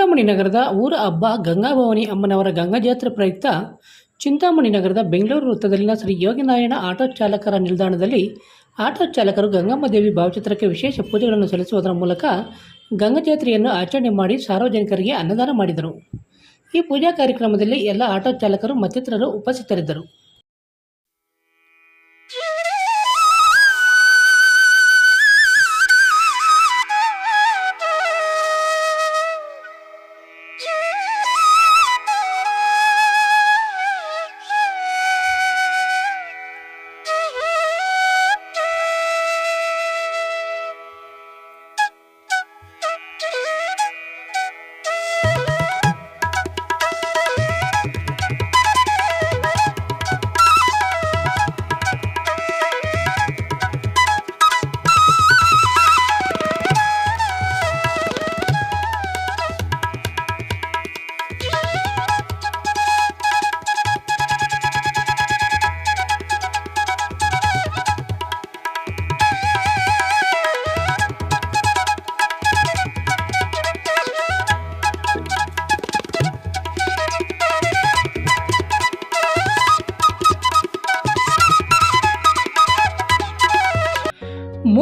ಚಿಂತಾಮಣಿ ನಗರದ ಊರ ಹಬ್ಬ ಗಂಗಾಭವಾನಿ ಅಮ್ಮನವರ ಗಂಗಾ ಜಾತ್ರೆ ಪ್ರಯುಕ್ತ ಚಿಂತಾಮಣಿ ನಗರದ ಬೆಂಗಳೂರು ವೃತ್ತದಲ್ಲಿನ ಶ್ರೀ ಯೋಗಿನಾರಾಯಣ ಆಟೋ ಚಾಲಕರ ನಿಲ್ದಾಣದಲ್ಲಿ ಆಟೋ ಚಾಲಕರು ಗಂಗಮ್ಮ ದೇವಿ ಭಾವಚಿತ್ರಕ್ಕೆ ವಿಶೇಷ ಪೂಜೆಗಳನ್ನು ಸಲ್ಲಿಸುವುದರ ಮೂಲಕ ಗಂಗಾ ಜಾತ್ರೆಯನ್ನು ಆಚರಣೆ ಮಾಡಿ ಸಾರ್ವಜನಿಕರಿಗೆ ಅನ್ನದಾನ ಮಾಡಿದರು. ಈ ಪೂಜಾ ಕಾರ್ಯಕ್ರಮದಲ್ಲಿ ಎಲ್ಲ ಆಟೋ ಚಾಲಕರು ಮತ್ತಿತರರು ಉಪಸ್ಥಿತರಿದ್ದರು.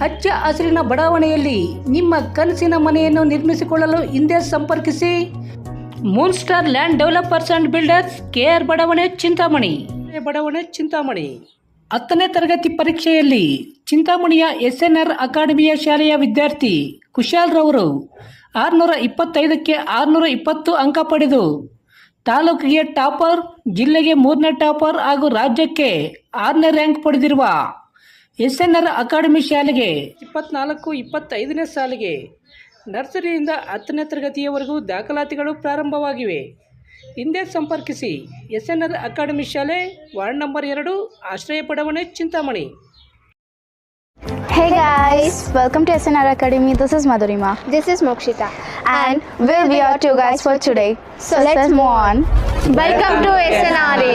ಹಚ್ಚ ಹಸಿರಿನ ಬಡಾವಣೆಯಲ್ಲಿ ನಿಮ್ಮ ಕನಸಿನ ಮನೆಯನ್ನು ನಿರ್ಮಿಸಿಕೊಳ್ಳಲು ಹಿಂದೆ ಸಂಪರ್ಕಿಸಿ. Moon star land developers and builders KR ಬಡಾವಣೆ, ಚಿಂತಾಮಣಿ. ಬಡಾವಣೆ, ಚಿಂತಾಮಣಿ. ಹತ್ತನೇ ತರಗತಿ ಪರೀಕ್ಷೆಯಲ್ಲಿ ಚಿಂತಾಮಣಿಯ ಎಸ್ ಎನ್ ಆರ್ ಅಕಾಡೆಮಿಯ ಶಾಲೆಯ ವಿದ್ಯಾರ್ಥಿ ಕುಶಾಲ್ ರವರು ಆರುನೂರ ಇಪ್ಪತ್ತೈದಕ್ಕೆ ಆರುನೂರ ಇಪ್ಪತ್ತು ಅಂಕ ಪಡೆದು ತಾಲೂಕಿಗೆ ಟಾಪರ್, ಜಿಲ್ಲೆಗೆ ಮೂರನೇ ಟಾಪರ್ ಹಾಗೂ ರಾಜ್ಯಕ್ಕೆ ಆರನೇ ರ್ಯಾಂಕ್ ಪಡೆದಿರುವ ಎಸ್ ಎನ್ ಆರ್ ಅಕಾಡೆಮಿ ಶಾಲೆಗೆ ಇಪ್ಪತ್ನಾಲ್ಕು ಇಪ್ಪತ್ತೈದನೇ ಸಾಲಿಗೆ ನರ್ಸರಿಯಿಂದ ಹತ್ತನೇ ತರಗತಿಯವರೆಗೂ ದಾಖಲಾತಿಗಳು ಪ್ರಾರಂಭವಾಗಿವೆ ಹಿಂದೆ ಸಂಪರ್ಕಿಸಿ ಎಸ್ ಎನ್ ಆರ್ ಅಕಾಡೆಮಿ ಶಾಲೆ ವಾರ್ಡ್ ನಂಬರ್ ಎರಡು ಆಶ್ರಯ ಪಡವಣೆ Chintamani Hey guys, welcome to SNR Academy. This is Madhurima, This is Mokshita. and we'll be your two guys for today. So let's move on. Welcome to SNRA.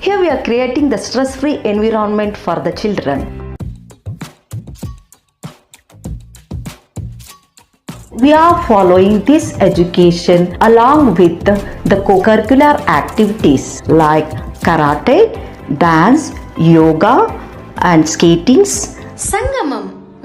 Here we are creating the stress-free environment for the children. We are following this education along with the co-curricular activities like karate, dance, yoga and skatings. Sangamam